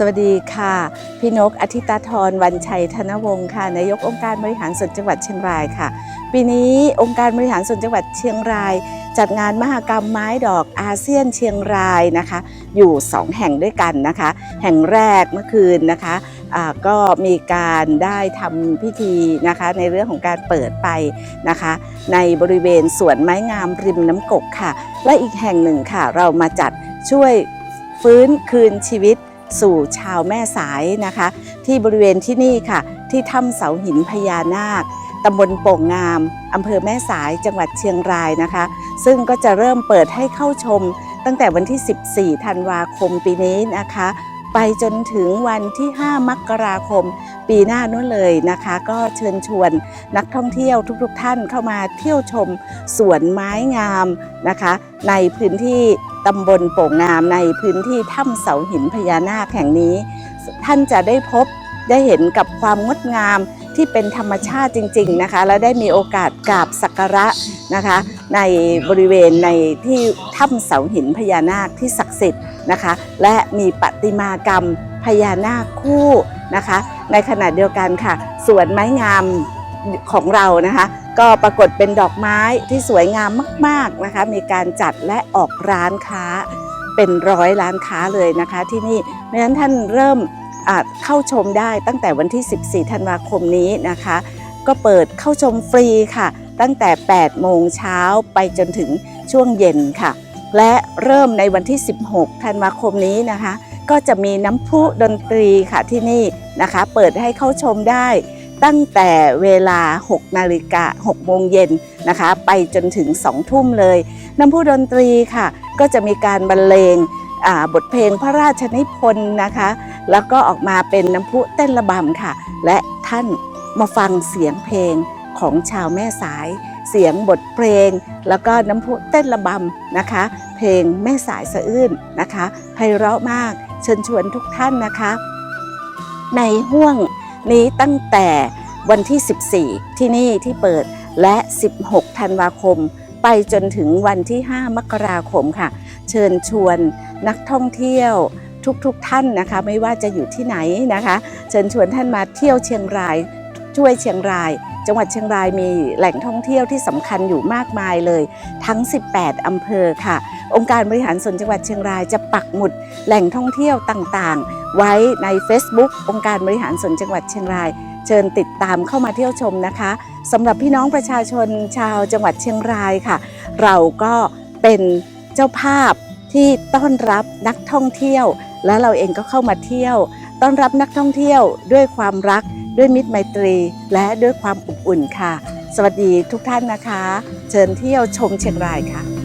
สวัสดีค่ะ พี่นกอธิตาธรวันชัยธนวงศ์ค่ะนายกองค์การบริหารส่วนจังหวัดเชียงรายค่ะ ปีนี้องค์การบริหารส่วนจังหวัดเชียงราย จัดงานมหกรรมไม้ดอกอาเซียนเชียงรายนะคะ อยู่ 2 แห่งด้วยกันนะคะ แห่งแรกเมื่อคืนนะคะก็มีการได้ทำพิธีนะคะในเรื่องของการเปิดไปนะคะ ในบริเวณสวนไม้งามริมน้ำกกค่ะ และอีกแห่งหนึ่งค่ะ เรามาจัดช่วยฟื้นคืนชีวิต สู่ชาวแม่สายนะคะ ที่บริเวณที่นี่ค่ะ ที่ถ้ำเสาหินพญานาคตำบลโป่งงามอำเภอแม่สายจังหวัดเชียงรายนะคะ ซึ่งก็จะเริ่มเปิดให้เข้าชม ตั้งแต่วันที่ 14 ธันวาคมปีนี้นะคะ ไปจนถึงวันที่ 5 มกราคม ปีหน้านู้นเลยนะคะ ก็เชิญชวนนักท่องเที่ยวทุกๆท่านเข้ามาเที่ยวชมสวนไม้งามนะคะ ในพื้นที่ ตำบลโป่งงามในพื้นที่ถ้ำเสาหินพญานาคแห่งนี้ ท่านจะได้พบได้เห็นกับความงดงามที่เป็นธรรมชาติจริง ๆนะคะ และได้มีโอกาสกราบสักการะนะคะ ในบริเวณในที่ถ้ำเสาหินพญานาคที่ศักดิ์สิทธิ์นะคะ และมีประติมากรรมพญานาคคู่นะคะ ในขณะเดียวกันค่ะสวนไม้งามของเรานะคะ ก็ปรากฏเป็นดอกไม้ที่สวยงามมาก ๆนะคะ มีการจัดและออกร้านค้าเป็นร้อยร้านค้าเลยนะคะ ที่นี่เพราะฉะนั้นท่านเริ่มเข้าชมได้ตั้งแต่วันที่ 14 ธันวาคมนี้นะคะ ก็เปิดเข้าชมฟรีค่ะ ตั้งแต่ 8 โมงเช้าไปจนถึงช่วงเย็นค่ะ และเริ่มในวันที่ 16 ธันวาคมนี้นะคะ ก็จะมีน้ำพุดนตรีค่ะที่นี่นะคะ เปิดให้เข้าชมได้ ตั้งแต่เวลา 6 นาฬิกา 6 โมงเย็นนะคะ ไปจนถึง 2 ทุ่มเลย น้ำพุดนตรีค่ะ ก็จะมีการบรรเลงอ่าบทเพลงพระราชนิพนธ์นะคะ แล้วก็ออกมาเป็นน้ำพุเต้นระบำค่ะ และท่านมาฟังเสียงเพลงของชาวแม่สาย เสียงบทเพลง แล้วก็น้ำพุเต้นระบำนะคะ เพลงแม่สายสะอื้นนะคะไพเราะมาก เชิญชวนทุกท่านนะคะ ในห่วง นี้ตั้งแต่วันที่ 14 ที่นี่ที่เปิดและ 16 ธันวาคม ไปจนถึงวันที่ 5 มกราคมค่ะ เชิญชวนนักท่องเที่ยวทุกๆทท่านนะคะ ไม่ว่าจะอยู่ที่ไหนนะคะ เชิญชวนท่านมาเที่ยวเชียงราย ช่วยเชียงราย จังหวัดเชียงรายมีแหล่งท่องเที่ยวที่สำคัญอยู่มากมายเลย ทั้ง 18 อำเภอค่ะ องค์การบริหารส่วนจังหวัดเชียงรายจะปักหมุดแหล่งท่องเที่ยวต่างๆ ไว้ใน Facebook องค์การบริหารส่วนจังหวัดเชียงราย เชิญติดตามเข้ามาเที่ยวชมนะคะสำหรับพี่น้องประชาชนชาวจังหวัดเชียงรายค่ะ เราก็เป็นเจ้าภาพที่ต้อนรับนักท่องเที่ยว และเราเองก็เข้ามาเที่ยว ต้อนรับนักท่องเที่ยวด้วยความรัก ด้วยมิตรไมตรี และด้วยความอบอุ่นค่ะ สวัสดีทุกท่านนะคะ เชิญเที่ยวชมเชียงรายค่ะ